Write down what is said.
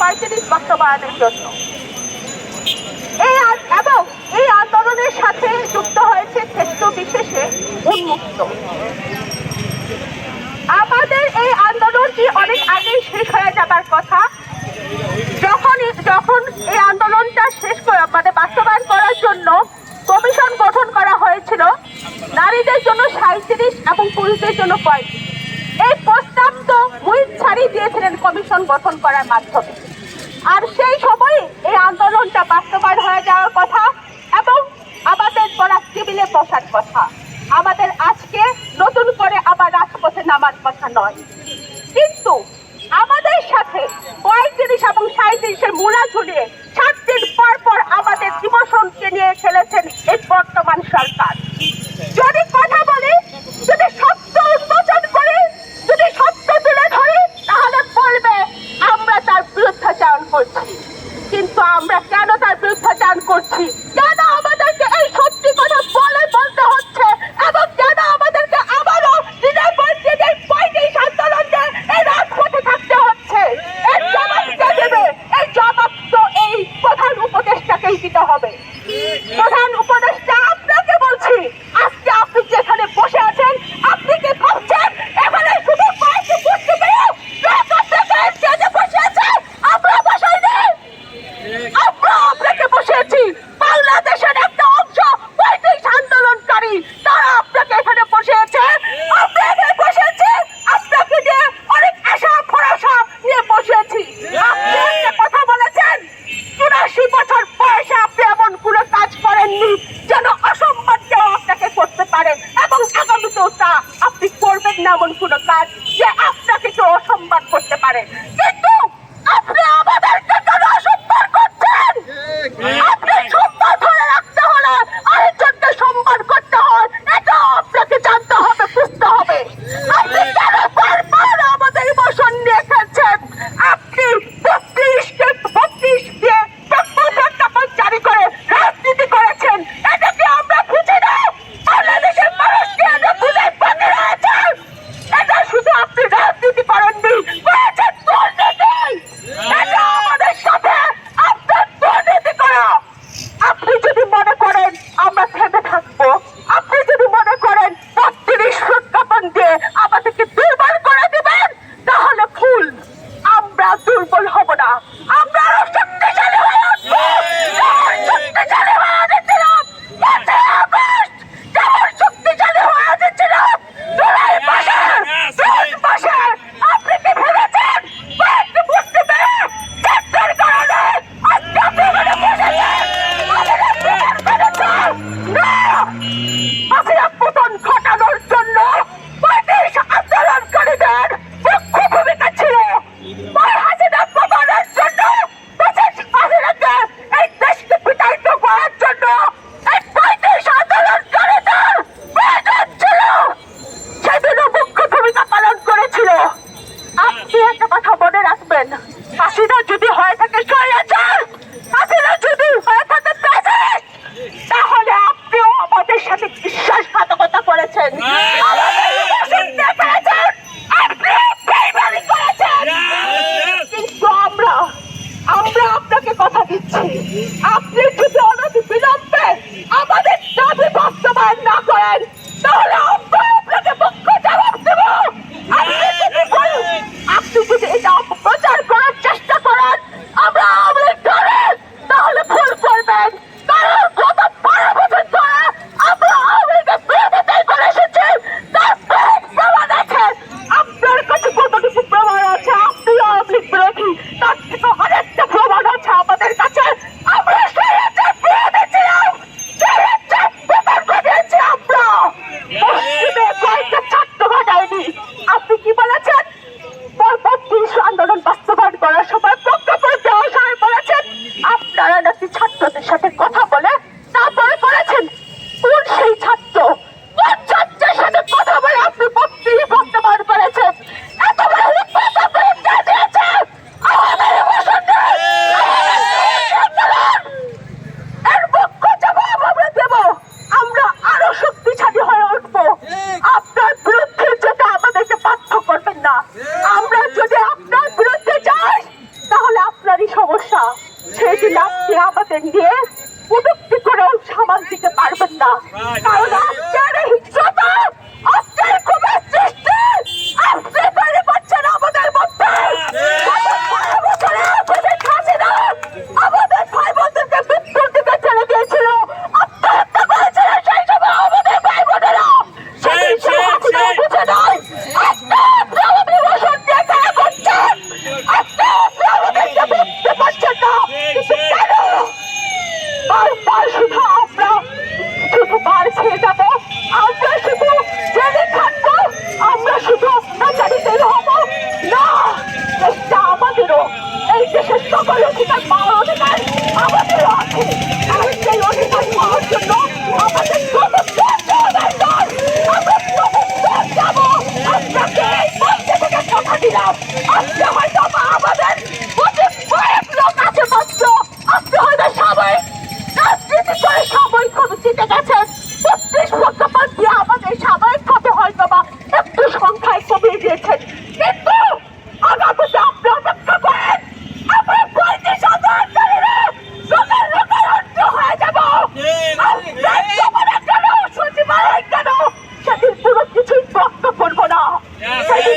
পাইচারিক এবং এই আন্দোলনের সাথে যুক্ত হয়েছে ক্ষেত্র বিশেষে উন্মুক্ত। আমাদের এই আন্দোলনটি অনেক আগেই শেষ হয়ে যাবার কথা, যখন যখন এই আন্দোলনটা শেষ মানে বাস্তবায়ন করার জন্য কমিশন গঠন করা হয়েছিল, নারীদের জন্য সাঁত্রিশ এবং পুরুষদের জন্য পঁয়ত্রিশ। এই সমস্ত হুইল ছাড়িয়ে দিয়েছিলেন কমিশন গঠন করার মাধ্যমে। আর সেই সময়ে এই আন্দোলনটা বাস্তবায়ন হয়ে যাওয়ার কথা এবং আমাদের পড়া টেবিলে বসার কথা। আমাদের আজকে নতুন করে আবার রাজপথে নামার কথা নয়। কিন্তু আমাদের সাথে পঁয়ত্রিশ এবং সাঁত্রিশের মূলা ঝুলিয়ে সাত দিন পর পর আমাদের নিয়ে খেলেছেন এই বর্তমান সরকার। করছি। কিন্তু আমরা কেন তার বিরুদ্ধাচারণ করছি? যেন অসম্মানকেও আপনাকে করতে পারে। এবং আগামীতেও তা আপনি করবেন না এমন কোনো কাজ। সকল অধিকার পাওয়ার অধিকার আমাদের আছে। আর সেই অধিকার পাওয়ার জন্য আমাদের আমরা প্রথম যাব আপনাকে এই মঞ্চ থেকে কথা দিলাম। 啊，快点